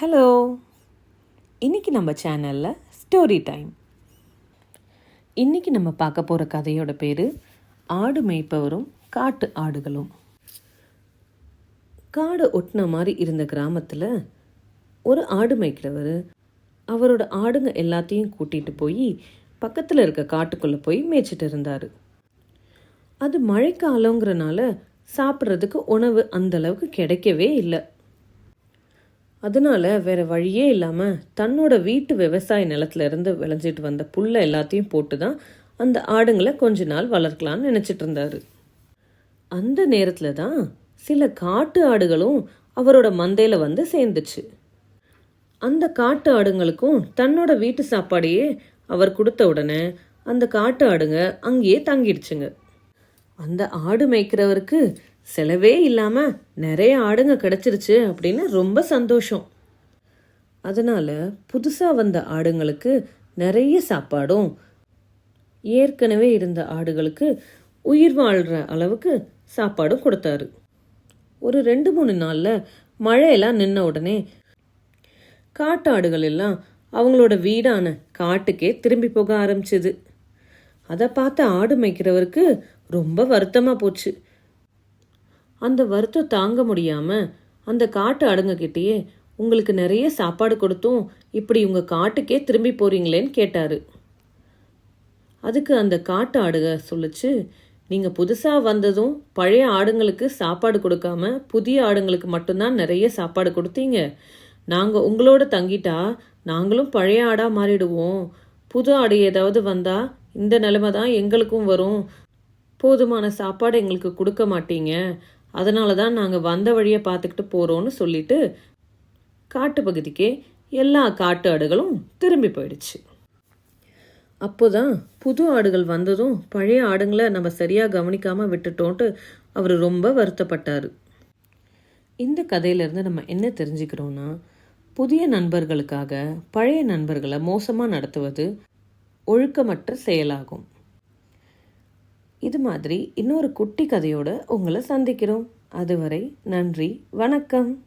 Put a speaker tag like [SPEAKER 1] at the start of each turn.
[SPEAKER 1] Hello இன்றைக்கி நம்ம சேனலில் ஸ்டோரி டைம் இன்றைக்கி நம்ம பார்க்க போகிற கதையோட பேர் ஆடு மேய்ப்பவரும் காட்டு ஆடுகளும். காடு ஒட்டின மாதிரி இருந்த கிராமத்தில் ஒரு ஆடு மேய்க்கிறவர் அவரோட ஆடுங்க எல்லாத்தையும் கூட்டிகிட்டு போய் பக்கத்தில் இருக்க காட்டுக்குள்ளே போய் மேய்ச்சிட்டு இருந்தார். அது மழைக்காலங்கிறனால சாப்பிட்றதுக்கு உணவு அந்த அளவுக்கு கிடைக்கவே இல்லை. அதனால வேறு வழியே இல்லாமல் தன்னோட வீட்டு விவசாய நிலத்துலேருந்து விளைஞ்சிட்டு வந்த புல்லை எல்லாத்தையும் போட்டு தான் அந்த ஆடுங்களை கொஞ்ச நாள் வளர்க்கலான்னு நினச்சிட்டு இருந்தார். அந்த நேரத்தில் தான் சில காட்டு ஆடுகளும் அவரோட மந்தையில் வந்து சேர்ந்துச்சு. அந்த காட்டு ஆடுங்களுக்கும் தன்னோட வீட்டு சாப்பாடையே அவர் கொடுத்த உடனே அந்த காட்டு ஆடுங்க அங்கேயே தங்கிடுச்சுங்க. அந்த ஆடு மேய்க்கிறவருக்கு செலவே இல்லாமல் நிறைய ஆடுங்க கிடச்சிருச்சு அப்படின்னு ரொம்ப சந்தோஷம். அதனால் புதுசாக வந்த ஆடுங்களுக்கு நிறைய சாப்பாடும் ஏற்கனவே இருந்த ஆடுகளுக்கு உயிர் வாழ்கிற அளவுக்கு சாப்பாடும் கொடுத்தாரு. ஒரு ரெண்டு மூணு நாளில் மழையெல்லாம் நின்ன உடனே காட்டாடுகள் எல்லாம் அவங்களோட வீடான காட்டுக்கே திரும்பி போக ஆரம்பிச்சது. அதை பார்த்து ஆடு மேய்க்கிறவருக்கு ரொம்ப வருத்தமாக போச்சு. அந்த வருத்தம் தாங்க முடியாமல் அந்த காட்டு ஆடுங்கக்கிட்டேயே உங்களுக்கு நிறைய சாப்பாடு கொடுத்தும். இப்படி உங்கள் காட்டுக்கே திரும்பி போறீங்களேன்னு கேட்டாரு. அதுக்கு அந்த காட்டு ஆடுக சொல்லுச்சு நீங்கள் புதுசாக வந்ததும் பழைய ஆடுங்களுக்கு சாப்பாடு கொடுக்காம புதிய ஆடுங்களுக்கு மட்டும்தான் நிறைய சாப்பாடு கொடுத்தீங்க. நாங்கள் உங்களோட தங்கிட்டா நாங்களும் பழைய ஆடாக மாறிடுவோம். புது ஆடு ஏதாவது வந்தால் இந்த நிலைமை தான் எங்களுக்கும் வரும். போதுமான சாப்பாடு எங்களுக்கு கொடுக்க மாட்டீங்க. அதனால தான் நாங்கள் வந்த வழியை பார்த்துக்கிட்டு போகிறோன்னு சொல்லிட்டு காட்டு பகுதிக்கே எல்லா காட்டு ஆடுகளும் திரும்பி போயிடுச்சு. அப்போதான் புது ஆடுகள் வந்ததும் பழைய ஆடுங்களை நம்ம சரியாக கவனிக்காமல் விட்டுட்டோன்ட்டு அவர் ரொம்ப வருத்தப்பட்டார். இந்த கதையிலேருந்து நம்ம என்ன தெரிஞ்சுக்கிறோன்னா புதிய நண்பர்களுக்காக பழைய நண்பர்களை மோசமாக நடத்துவது ஒழுக்கமற்ற செயலாகும். இது மாதிரி இன்னொரு குட்டி கதையோடு உங்களை சந்திக்கிறோம். அதுவரை நன்றி வணக்கம்.